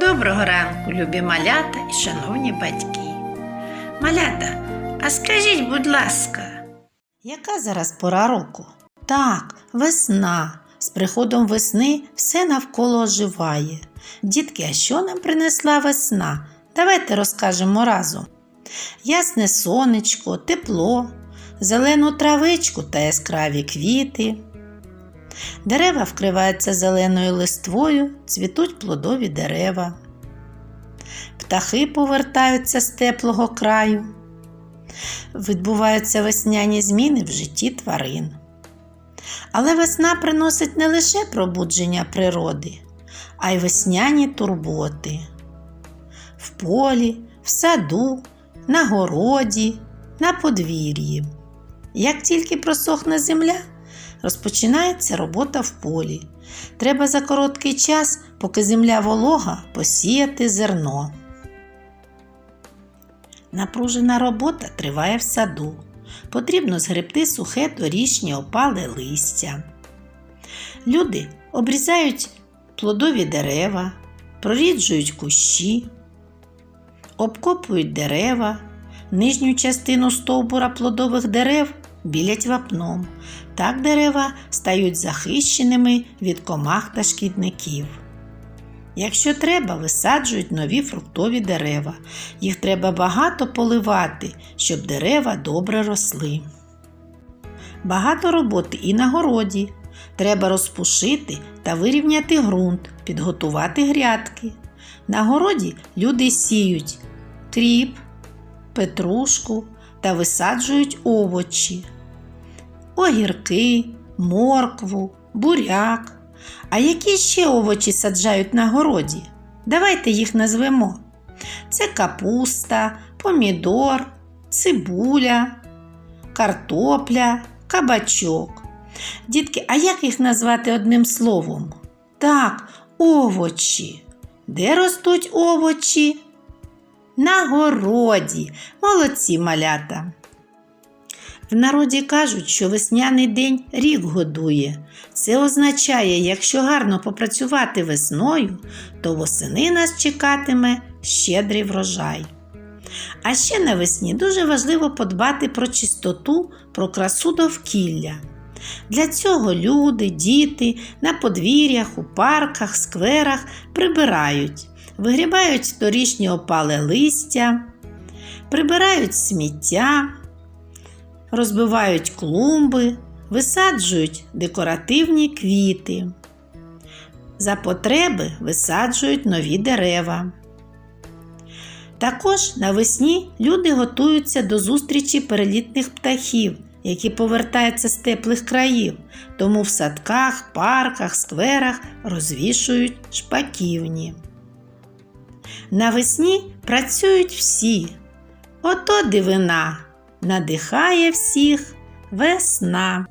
Доброго ранку, любі малята і шановні батьки. Малята, а скажіть, будь ласка, яка зараз пора року? Так, весна. З приходом весни все навколо оживає. Дітки, а що нам принесла весна? Давайте розкажемо разом. Ясне сонечко, тепло, зелену травичку та яскраві квіти. Дерева вкриваються зеленою листвою, цвітуть плодові дерева. Птахи повертаються з теплого краю. Відбуваються весняні зміни в житті тварин. Але весна приносить не лише пробудження природи, а й весняні турботи. В полі, в саду, на городі, на подвір'ї. Як тільки просохне земля, розпочинається робота в полі. Треба за короткий час, поки земля волога, посіяти зерно. Напружена робота триває в саду. Потрібно згребти сухе торішнє опале листя. Люди обрізають плодові дерева, проріджують кущі, обкопують дерева, нижню частину стовбура плодових дерев білять вапном. Так дерева стають захищеними від комах та шкідників. Якщо треба, висаджують нові фруктові дерева. Їх треба багато поливати, щоб дерева добре росли. Багато роботи і на городі. Треба розпушити та вирівняти ґрунт, підготувати грядки. На городі люди сіють кріп, петрушку та висаджують овочі, огірки, моркву, буряк. А які ще овочі саджають на городі? Давайте їх назвемо. Це капуста, помідор, цибуля, картопля, кабачок. Дітки, а як їх назвати одним словом? Так, овочі. Де ростуть овочі? На городі. Молодці малята. В народі кажуть, що весняний день рік годує. Це означає, якщо гарно попрацювати весною, то восени нас чекатиме щедрий врожай. А ще навесні дуже важливо подбати про чистоту, про красу довкілля. Для цього люди, діти на подвір'ях, у парках, скверах прибирають, вигрібають торішнє опале листя, прибирають сміття розбивають клумби, висаджують декоративні квіти. За потреби висаджують нові дерева. Також навесні люди готуються до зустрічі перелітних птахів, які повертаються з теплих країв, тому в садках, парках, скверах розвішують шпаківні. Навесні працюють всі. Ото дивина надихає всіх весна.